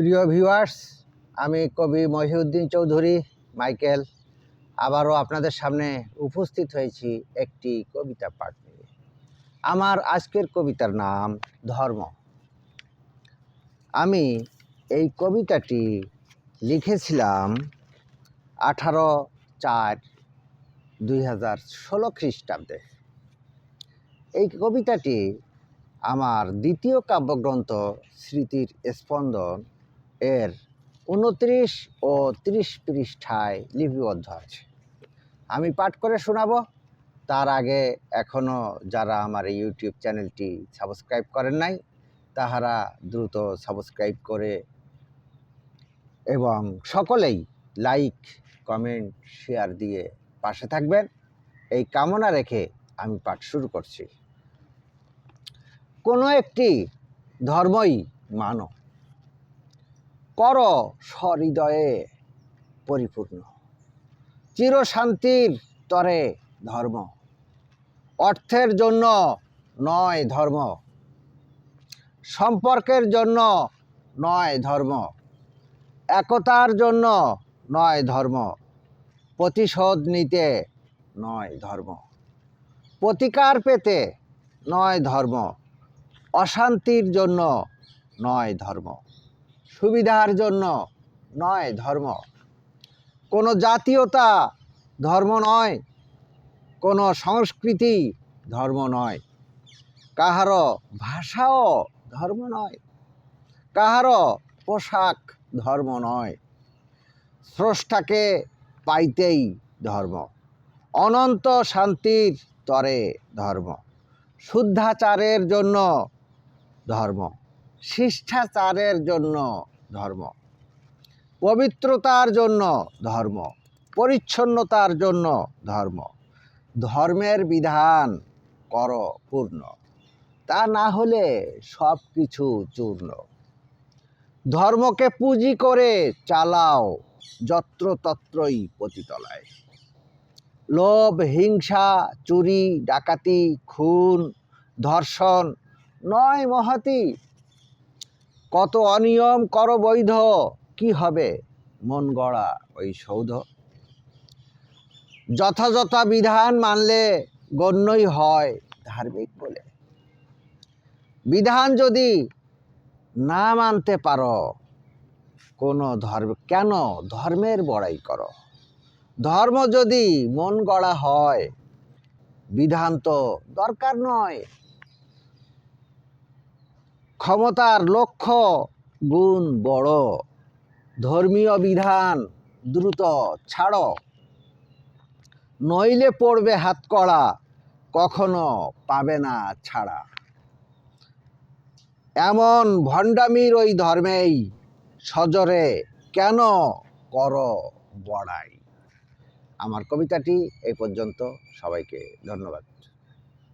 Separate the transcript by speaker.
Speaker 1: প্রিয় ভিউয়ার্স আমি কবি মহিউদ্দিন চৌধুরী, মাইকেল। আবারও আপনাদের সামনে উপস্থিত হয়েছি একটি কবিতা পাঠ নিয়ে। আমার আজকের কবিতার নাম ধর্ম। আমি এই কবিতাটি লিখেছিলাম আঠারো চার দুই হাজার ষোলো খ্রিস্টাব্দে। এই কবিতাটি আমার দ্বিতীয় কাব্যগ্রন্থ স্মৃতির স্পন্দন এর উনত্রিশ ও ত্রিশ পৃষ্ঠায় লিপিবদ্ধ আছে। আমি পাঠ করে শোনাবো। তার আগে এখনও যারা আমার ইউটিউব চ্যানেলটি সাবস্ক্রাইব করেন নাই, তাহারা দ্রুত সাবস্ক্রাইব করে এবং সকলেই লাইক, কমেন্ট, শেয়ার দিয়ে পাশে থাকবেন। এই কামনা রেখে আমি পাঠ শুরু করছি। কোনো একটি ধর্মই মানো কর সহৃদয়ে পরিপূর্ণ। চিরশান্তির তরে ধর্ম। অর্থের জন্য নয় ধর্ম। সম্পর্কের জন্য নয় ধর্ম। একতার জন্য নয় ধর্ম। প্রতিশোধ নিতে নয় ধর্ম। প্রতিকার পেতে নয় ধর্ম। অশান্তির জন্য নয় ধর্ম। সুবিধার জন্য নয় ধর্ম। কোনো জাতীয়তা ধর্ম নয়, কোনো সংস্কৃতি ধর্ম নয়। কাহারও ভাষাও ধর্ম নয় কাহারও পোশাক ধর্ম নয়। স্রষ্টাকে পাইতেই ধর্ম। অনন্ত শান্তির তরে ধর্ম। শুদ্ধাচারের জন্য ধর্ম। শিষ্টাচারের জন্য ধর্ম। পবিত্রতার জন্য ধর্ম, পরিচ্ছন্নতার জন্য ধর্ম। ধর্মের বিধান কর পূর্ণ, তা না হলে সব কিছু চূর্ণ। ধর্মকে পুঁজি করে চালাও, যত্রতত্রই পতিতলায়। লোভ, হিংসা, চুরি, ডাকাতি, খুন, ধর্ষণ নয় মহাতি কত অনিয়ম কর বৈধ, কি হবে? মন গড়া ওই সৌধ। যথাযথ বিধান মানলে গণ্যই হয় ধার্মিক বলে। বিধান যদি না মানতে পারো, কোনো ধর্ম, কেন ধর্মের বড়াই করো? ধর্ম যদি মন গড়া হয়, বিধান তো দরকার নয়। ক্ষমতার লক্ষ্য গুণ বড়। ধর্মীয় বিধান দ্রুত ছাড়ো। নইলে পড়বে হাত কড়া কখনো পাবে না ছাড়া। এমন ভণ্ডামির ওই ধর্মেই সজরে কেন কর বড়াই? আমার কবিতাটি এই পর্যন্ত। সবাইকে ধন্যবাদ।